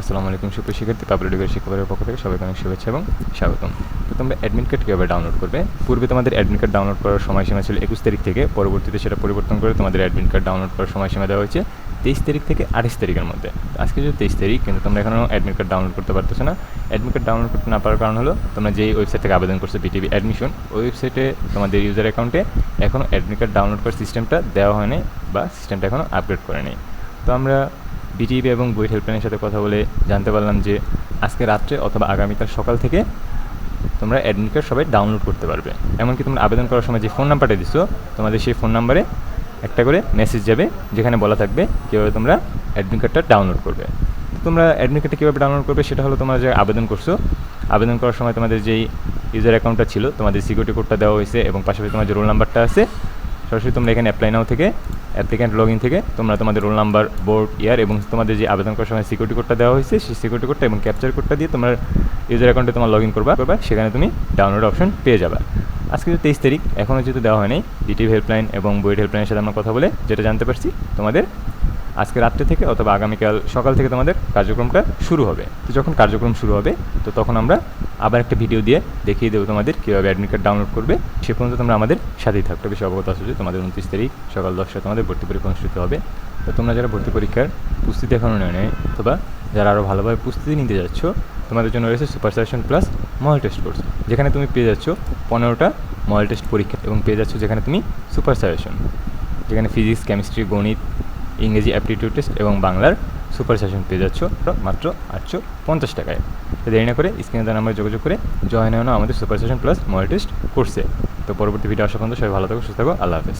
আসসালামু আলাইকুম সুপ্রিয় শিক্ষার্থী পাবলিক ডিগ্রি শিক্ষকের পক্ষ থেকে সবাইকে অনেক শুভেচ্ছা এবং স্বাগতম। তো তোমরা অ্যাডমিট কার্ড কীভাবে ডাউনলোড করবে? পূর্বে তোমাদের অ্যাডমিট কার্ড ডাউনলোড করার সময়সীমা ছিল একুশ তারিখ থেকে, পরবর্তীতে সেটা পরিবর্তন করে তোমাদের অ্যাডমিট কার্ড ডাউনলোড করার সময়সীমা দেওয়া হয়েছে তেইশ তারিখ থেকে আঠাশ তারিখের মধ্যে। আজকে যে তেইশ তারিখ, কিন্তু তোমরা এখনও অ্যাডমিট কার্ড ডাউনলোড করতে পারতেছো না। অ্যাডমিট কার্ড ডাউনলোড করতে না পারার কারণ হলো, তোমরা যেই ওয়েবসাইট থেকে আবেদন করছ বিটিভি অ্যাডমিশন ওই ওয়েবসাইটে তোমাদের ইউজার অ্যাকাউন্টে এখনও অ্যাডমিট কার্ড ডাউনলোড করার সিস্টেমটা দেওয়া হয়নি বা সিস্টেমটা এখনও আপগ্রেড করেনি। তো আমরা বিটিভি এবং বইট হেল্পলাইনের সাথে কথা বলে জানতে পারলাম যে আজকে রাত্রে অথবা আগামীকাল সকাল থেকে তোমরা অ্যাডমিট কার্ড সবাই ডাউনলোড করতে পারবে। এমনকি তোমরা আবেদন করার সময় যে ফোন নাম্বারটা দিছো, তোমাদের সেই ফোন নাম্বারে একটা করে মেসেজ যাবে, যেখানে বলা থাকবে কীভাবে তোমরা অ্যাডমিট কার্ডটা ডাউনলোড করবে। তোমরা অ্যাডমিট কার্ডটা কীভাবে ডাউনলোড করবে সেটা হলো তোমরা যে আবেদন করছ, আবেদন করার সময় তোমাদের যেই ইউজার অ্যাকাউন্টটা ছিল, তোমাদের সিকিউরিটি কোডটা দেওয়া হয়েছে এবং পাশাপাশি তোমার যে রোল নাম্বারটা আছে, সরাসরি তোমরা এখানে অ্যাপ্লাই নাও থেকে অ্যাপ্লিক্যান্ট লগ ইন থেকে তোমরা তোমাদের রোল নাম্বার, বোর্ড, ইয়ার এবং তোমাদের যে আবেদন করার সময় সিকিউরিটি কোডটা দেওয়া হয়েছে, সেই সিকিউরিটি কোডটা এবং ক্যাপচার কোডটা দিয়ে তোমার ইউজার অ্যাকাউন্টে তোমার লগ ইন করবা করবা, সেখানে তুমি ডাউনলোড অপশন পেয়ে যাবে। আজকে তো তেইশ তারিখ এখনও যেহেতু দেওয়া হয়নি ডিটিভ হেল্পলাইন এবং বইয়ের হেল্পলাইনের সাথে আমরা কথা বলে যেটা জানতে পারছি, তোমাদের আজকে রাত্রে থেকে অথবা আগামীকাল সকাল থেকে তোমাদের কার্যক্রমটা শুরু হবে। তো যখন কার্যক্রম শুরু হবে, তো তখন আমরা আবার একটা ভিডিও দিয়ে দেখিয়ে দেবো তোমাদের কীভাবে অ্যাডমিট কার্ড ডাউনলোড করবে। সে পর্যন্ত তোমরা আমাদের সাথেই থাকতে বেশি অবগত আসো যে তোমাদের উনত্রিশ তারিখ সকাল দশটায় তোমাদের ভর্তি পরীক্ষা অনুষ্ঠিত হবে। তো তোমরা যারা ভর্তি পরীক্ষার প্রস্তুতি এখনও নেয় নেয় অথবা যারা আরও ভালোভাবে প্রস্তুতি নিতে যাচ্ছ, তোমাদের জন্য রয়েছে super suggestion plus model test course যেখানে তুমি পেয়ে যাচ্ছ পনেরোটা মডেল টেস্ট পরীক্ষা এবং পেয়ে যাচ্ছ যেখানে তুমি সুপার সাজেশন যেখানে ফিজিক্স কেমিস্ট্রি গণিত ইংরেজি অ্যাপটিটিউড টেস্ট এবং বাংলার সুপার সেশন পেয়ে যাচ্ছ। মাত্র আটশো পঞ্চাশ টাকায়। তো দেরি না করে স্ক্রিনে দেওয়া নাম্বারে যোগাযোগ করে জয়েন হয়ে আমাদের super session plus model test কোর্সে। তো পরবর্তী ভিডিও আসা পর্যন্ত সবাই ভালো থাকো, সুস্থ থাকো, আল্লাহ হাফেজ।